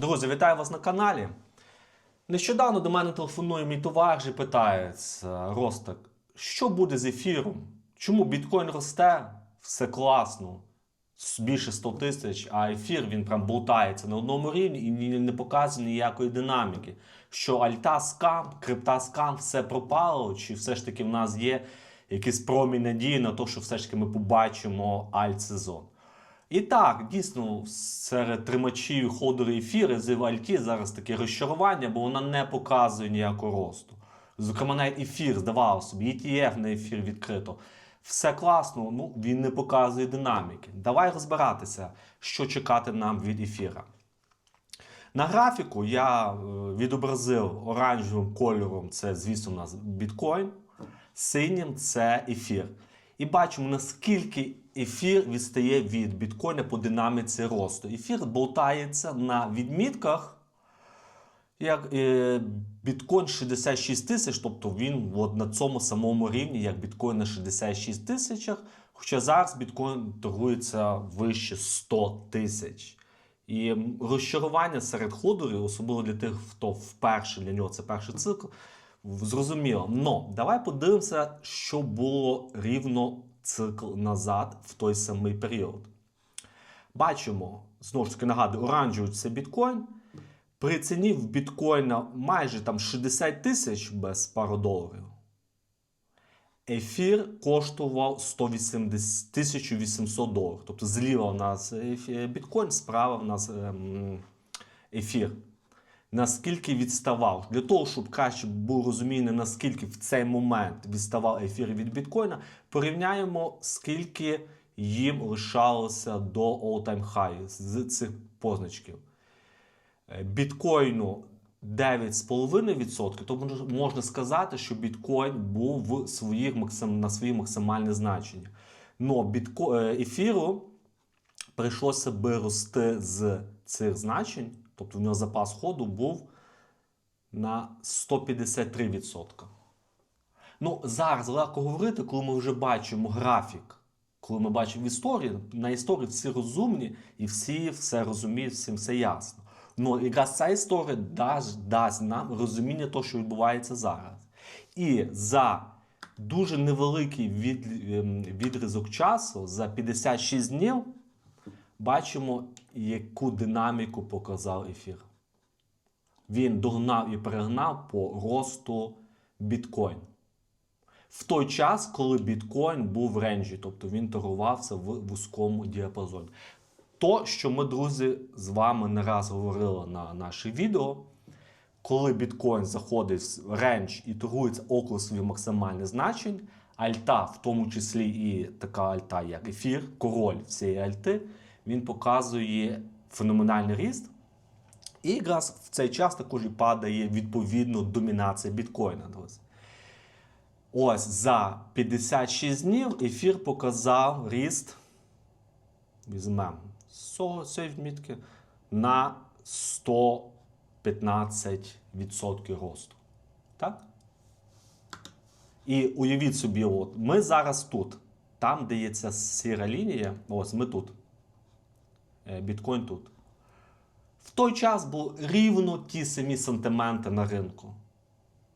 Друзі, вітаю вас на каналі. Нещодавно до мене телефонує мій товариш і питається: Ростак, що буде з ефіром? Чому біткоін росте? Все класно, більше 100 тисяч, а ефір він прям болтається на одному рівні і не показує ніякої динаміки. Що альта скам, крипта скам, все пропало, чи все ж таки в нас є якийсь промінь надії на те, що все ж таки ми побачимо альт-сезон. І так, дійсно, серед тримачів ходори ефіри з Альті зараз таке розчарування, бо вона не показує ніякого росту. Зокрема, навіть ефір, здавалося собі, ETF на ефір відкрито. Все класно, ну він не показує динаміки. Давай розбиратися, що чекати нам від ефіра. На графіку я е, відобразив оранжевим кольором, це, звісно, у нас біткоін, синім це ефір. І бачимо, наскільки ефір відстає від біткоїна по динаміці росту. Ефір болтається на відмітках, як е, біткоін 66 тисяч, тобто він от на цьому самому рівні, як біткоін на 66 тисячах. Хоча зараз біткоін торгується вище 100 тисяч. І розчарування серед ходорів, особливо для тих, хто вперше для нього це перший цикл, зрозуміло. Но давай подивимося, що було рівно цикл назад в той самий період. Бачимо, знову ж таки нагадую, оранжевий це біткоін. При ціні в біткоїна майже там 60 тисяч без пару доларів. Ефір коштував 180 1800 доларів. Тобто зліва в нас біткоін, справа в нас ем, ефір. Наскільки відставав? Для того, щоб краще було розуміння, наскільки в цей момент відставав ефір від біткоїна, порівняємо, скільки їм лишалося до all-time high з цих позначків. Е, біткоїну 9,5%, то можна сказати, що біткоін був в своїх на свої максимальні значення. Но бітко, е, ефіру прийшлося би рости з цих значень, тобто в нього запас ходу був на 153%. Ну, зараз легко говорити, коли ми вже бачимо графік. Коли ми бачимо історію, на історії всі розумні і всі все розуміють, всім все ясно. Ну, якраз ця історія дасть, дасть нам розуміння того, що відбувається зараз. І за дуже невеликий від, ем, відрізок часу, за 56 днів, бачимо, яку динаміку показав ефір. Він догнав і перегнав по росту біткоін. В той час, коли біткоін був в ренджі, тобто він торгувався в вузькому діапазоні. То, що ми, друзі, з вами не раз говорили на наших відео, коли біткоін заходить в рендж і торгується около своїх максимальних значень, альта, в тому числі і така альта, як ефір, король всієї альти, він показує феноменальний ріст. І якраз в цей час також і падає відповідно домінація біткоїна. Ось за 56 днів ефір показав ріст. Візьмемо з цієї відмітки на 115% росту. Так? І уявіть собі, от, ми зараз тут, там, де є ця сіра лінія, ось ми тут. Е, Біткоін тут. В той час були рівно ті самі сантименти на ринку.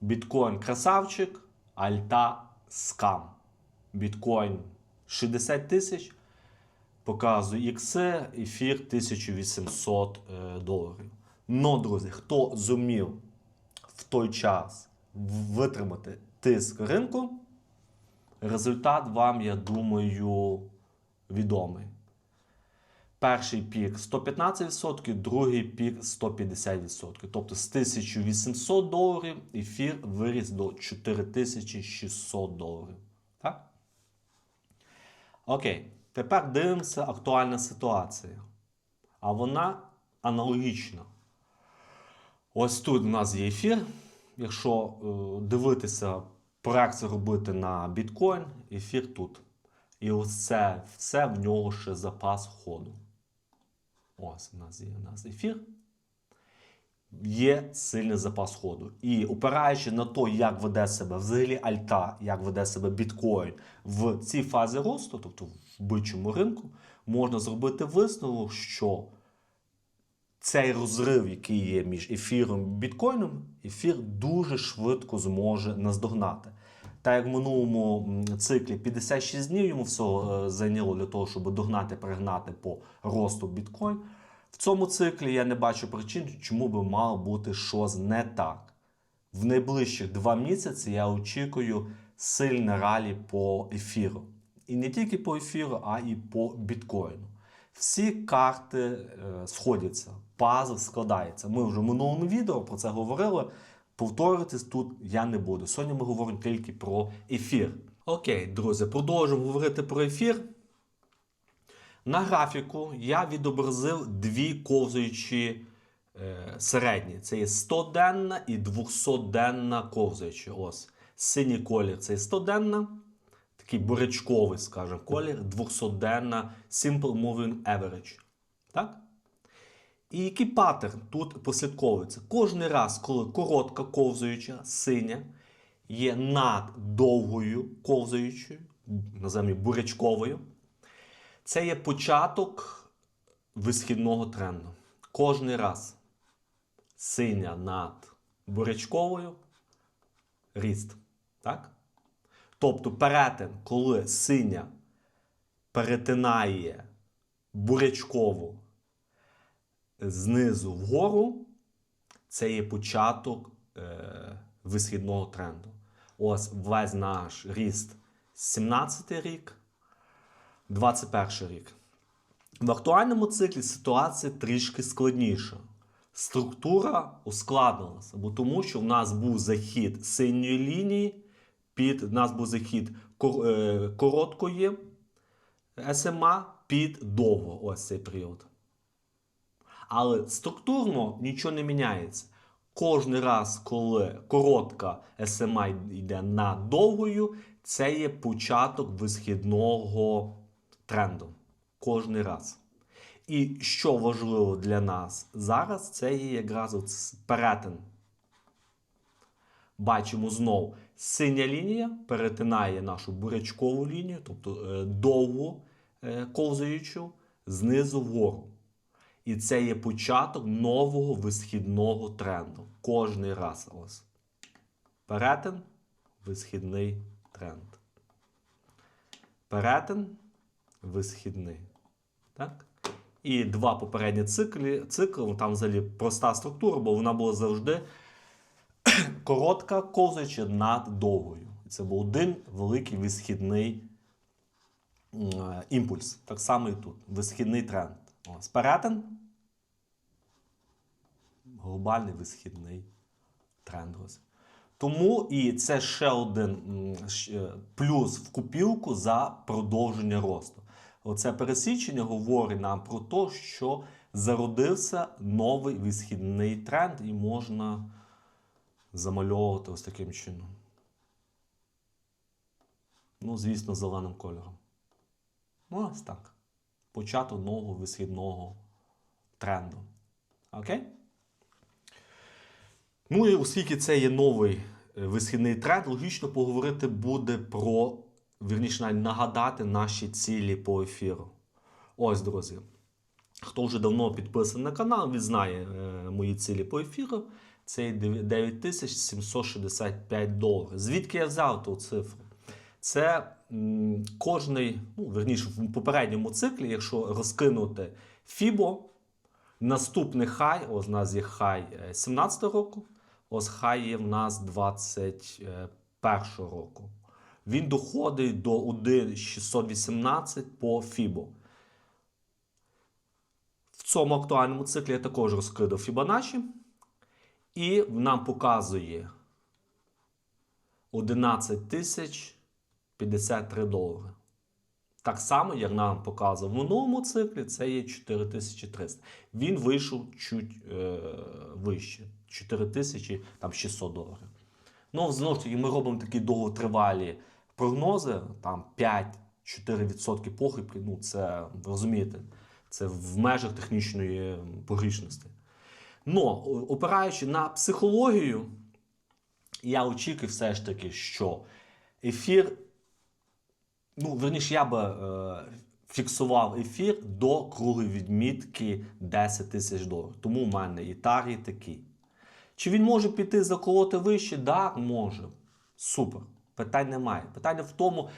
Біткоін красавчик, альта скам. Біткоін 60 тисяч, показує ікси, ефір 1800 е, доларів. Но, друзі, хто зумів в той час витримати тиск ринку, результат вам, я думаю, відомий. Перший пік 115%, другий пік 150%. Тобто з 1800 доларів ефір виріс до 4600 доларів. Так? Окей, тепер дивимося актуальна ситуація. А вона аналогічна. Ось тут у нас є ефір. Якщо е, дивитися, проекцію робити на біткоін, ефір тут. І ось це все в нього ще запас ходу. Ось у нас є у нас ефір. Є сильний запас ходу. І опираючи на те, як веде себе взагалі альта, як веде себе біткоін в цій фазі росту, тобто в бичому ринку, можна зробити висновок, що цей розрив, який є між ефіром і біткоїном, ефір дуже швидко зможе наздогнати. Та як в минулому циклі 56 днів йому всього е, зайняло для того, щоб догнати, перегнати по росту біткоін. В цьому циклі я не бачу причин, чому би мало бути щось не так. В найближчих два місяці я очікую сильне ралі по ефіру. І не тільки по ефіру, а і по біткоїну. Всі карти е, сходяться, пазл складається. Ми вже в минулому відео про це говорили. Повторюватись тут я не буду. Сьогодні ми говоримо тільки про ефір. Окей, друзі, продовжуємо говорити про ефір. На графіку я відобразив дві ковзаючі е, середні. Це є 100-денна і 200-денна ковзаючі. Ось. Синій колір це є 100-денна, такий бурячковий, скажімо, колір, 200-денна Simple Moving Average. Так? І який паттерн тут прослідковується? Кожен раз, коли коротка ковзаюча, синя, є над довгою ковзаючою, називаємо її бурячковою, це є початок висхідного тренду. Кожний раз синя над бурячковою ріст. Так? Тобто перетин, коли синя перетинає бурячкову знизу вгору, це є початок е, висхідного тренду. Ось весь наш ріст 17 рік, 21 рік. В актуальному циклі ситуація трішки складніша. Структура ускладнилася, бо тому що в нас був захід синьої лінії, під в нас був захід е, короткої СМА під довго. Ось цей період. Але структурно нічого не міняється. Кожен раз, коли коротка SMA йде на довгою, це є початок висхідного тренду. Кожен раз. І що важливо для нас зараз, це є якраз перетин. Бачимо знову, синя лінія перетинає нашу бурячкову лінію, тобто е, довгу е, ковзаючу, знизу вгору. І це є початок нового висхідного тренду. Кожний раз ось. Перетин, висхідний тренд. Перетин, висхідний. Так? І два попередні циклі, цикли, там взагалі проста структура, бо вона була завжди коротка, ковзаючи над довгою. Це був один великий висхідний імпульс. Так само і тут. Висхідний тренд. Ось перетин. Глобальний висхідний тренд. Тому і це ще один плюс в купілку за продовження росту. Оце пересічення говорить нам про те, що зародився новий висхідний тренд, і можна замальовувати ось таким чином. Ну, звісно, зеленим кольором. Ну, ось так. Початок нового висхідного тренду. Окей? Ну і оскільки це є новий е, висхідний тренд, логічно поговорити буде про, вірніше, нагадати наші цілі по ефіру. Ось, друзі. Хто вже давно підписаний на канал, він знає е, мої цілі по ефіру. Це є 9765 доларів. Звідки я взяв ту цифру? Це кожний, ну, верніше, в попередньому циклі, якщо розкинути Фібо, наступний хай, ось у нас є хай е, 17 року, ось хай є в нас 21 року. Він доходить до 1,618 по Фібо. В цьому актуальному циклі я також розкидав Fibonacci. І нам показує 11 тисяч 53 долари. Так само, як нам показував в минулому циклі, це є 4300. Він вийшов чуть е, вище 4600 доларів. Ну, знову ж таки, ми робимо такі довготривалі прогнози, там 5-4% похибки. Ну, це розумієте, це в межах технічної погрішності. Но, опираючи на психологію, я очікую все ж таки, що ефір, ну, верніше, я би е, фіксував ефір до круги відмітки 10 тисяч доларів. Тому в мене і таргет такий. Чи він може піти заколоти вище? Так, може. Супер. Питань немає. Питання в тому,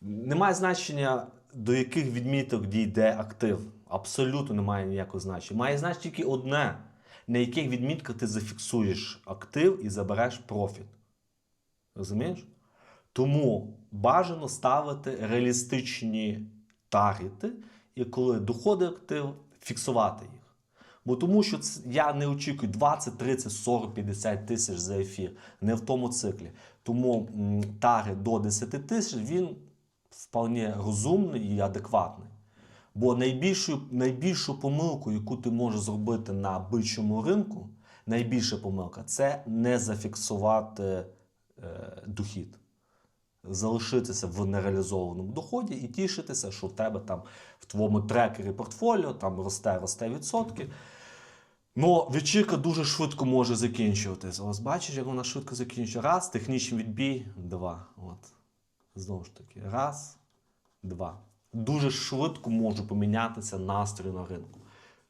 немає значення, до яких відміток дійде актив. Абсолютно немає ніякого значення. Має значення тільки одне, на яких відмітках ти зафіксуєш актив і забереш профіт. Розумієш? Тому бажано ставити реалістичні таргети, і коли доходить актив, фіксувати їх. Бо тому що я не очікую 20, 30, 40, 50 тисяч за ефір. Не в тому циклі. Тому таргет до 10 тисяч він вполне розумний і адекватний. Бо найбільшу, найбільшу помилку, яку ти можеш зробити на бичому ринку, найбільша помилка це не зафіксувати е, дохід. Залишитися в нереалізованому доході і тішитися, що в тебе там в твоєму трекері портфоліо там росте, росте відсотки. Ну, вечірка дуже швидко може закінчуватися. Ось бачиш, як вона швидко закінчується. Раз, технічний відбій, два. От. Знову ж таки, раз, два. Дуже швидко може помінятися настрій на ринку.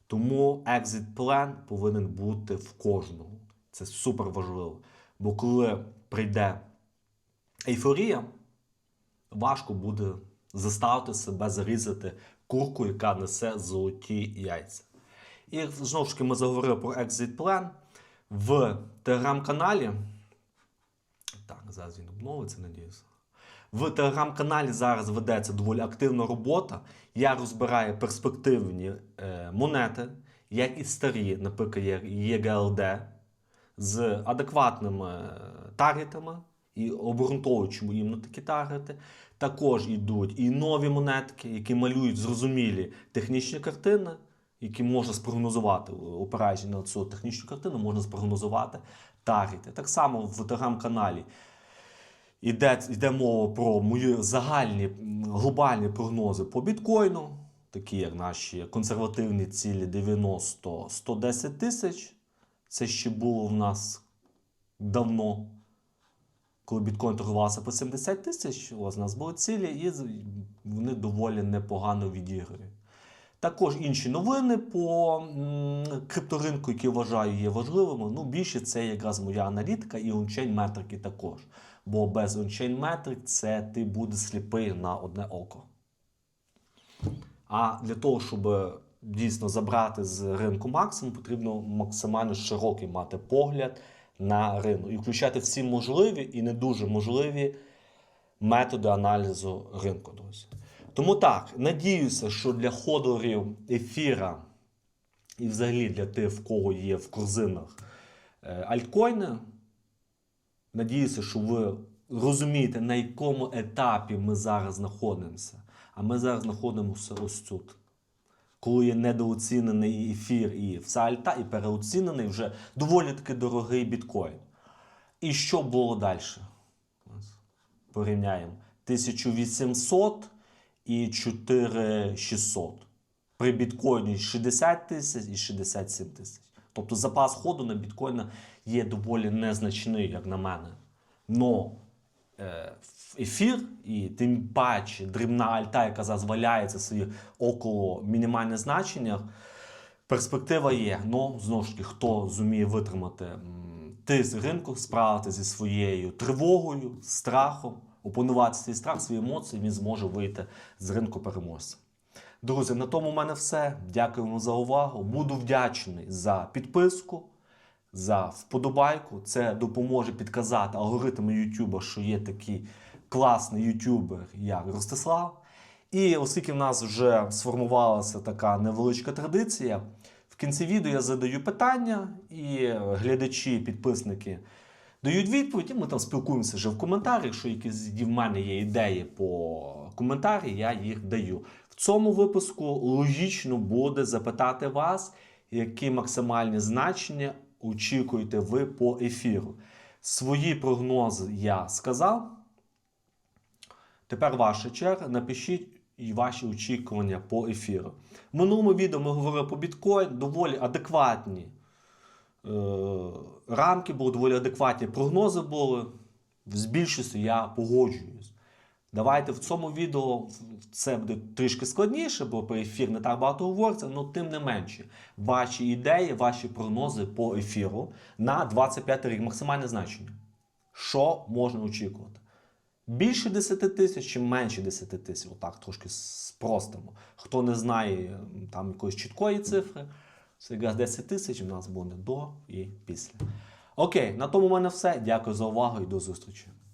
Тому exit plan повинен бути в кожного. Це супер важливо. Бо коли прийде ейфорія, важко буде заставити себе зарізати курку, яка несе золоті яйця. І знову ж таки ми заговорили про exit plan. В телеграм-каналі. Так, зараз він обновиться, надіюся. В телеграм-каналі зараз ведеться доволі активна робота. Я розбираю перспективні е, монети, як і старі, наприклад, ЄГЛД, з адекватними е, таргетами і обґрунтовуючи їм на такі таргети. Також йдуть і нові монетки, які малюють зрозумілі технічні картини, які можна спрогнозувати, опираючи на цю технічну картину, можна спрогнозувати таргети. Так само в телеграм-каналі Іде, йде мова про мої загальні глобальні прогнози по біткоїну, такі як наші консервативні цілі 90-110 тисяч. Це ще було в нас давно, коли біткоін торгувався по 70 тисяч. У нас були цілі, і вони доволі непогано відіграють. Також інші новини по крипторинку, які вважаю є важливими. Ну, більше це якраз моя аналітика і ончейн метрики також. Бо без ончейн метрик це ти будеш сліпий на одне око. А для того, щоб дійсно забрати з ринку максимум, потрібно максимально широкий мати погляд на ринок і включати всі можливі і не дуже можливі методи аналізу ринку, друзі. Тому так, надіюся, що для ходорів ефіра і взагалі для тих, в кого є в корзинах е, альткоїни, надіюся, що ви розумієте, на якому етапі ми зараз знаходимося. А ми зараз знаходимося ось тут. Коли є недооцінений ефір і вся і переоцінений вже доволі таки дорогий біткоін. І що було далі? Порівняємо 1800 і 4600. При біткоїні 60 тисяч і 67 тисяч. Тобто запас ходу на біткоїна є доволі незначний, як на мене. Но ефір і тим паче дрібна альта, яка зараз валяється собі около мінімальних значеннях, перспектива є. Ну, знову ж таки, хто зуміє витримати тиск ринку, справити зі своєю тривогою, страхом, опанувати свій страх, свої емоції, він зможе вийти з ринку переможцем. Друзі, на тому в мене все. Дякую вам за увагу. Буду вдячний за підписку, за вподобайку. Це допоможе підказати алгоритму Ютуба, що є такий класний ютубер, як Ростислав. І оскільки в нас вже сформувалася така невеличка традиція, в кінці відео я задаю питання, і глядачі, підписники дають відповідь, і ми там спілкуємося вже в коментарях. Якщо якісь в мене є ідеї по коментарі, я їх даю. В цьому випуску логічно буде запитати вас, які максимальні значення очікуєте ви по ефіру. Свої прогнози я сказав. Тепер ваша черга. Напишіть і ваші очікування по ефіру. В минулому відео ми говорили по біткоін, доволі адекватні е, рамки були, доволі адекватні прогнози були. З більшістю я погоджуюсь. Давайте в цьому відео це буде трішки складніше, бо про ефір не так багато говориться, але тим не менше. Ваші ідеї, ваші прогнози по ефіру на 25 рік, максимальне значення. Що можна очікувати? Більше 10 тисяч чи менше 10 тисяч? Отак трошки спростимо. Хто не знає там якоїсь чіткої цифри, це якраз 10 тисяч у нас буде до і після. Окей, на тому в мене все. Дякую за увагу і до зустрічі.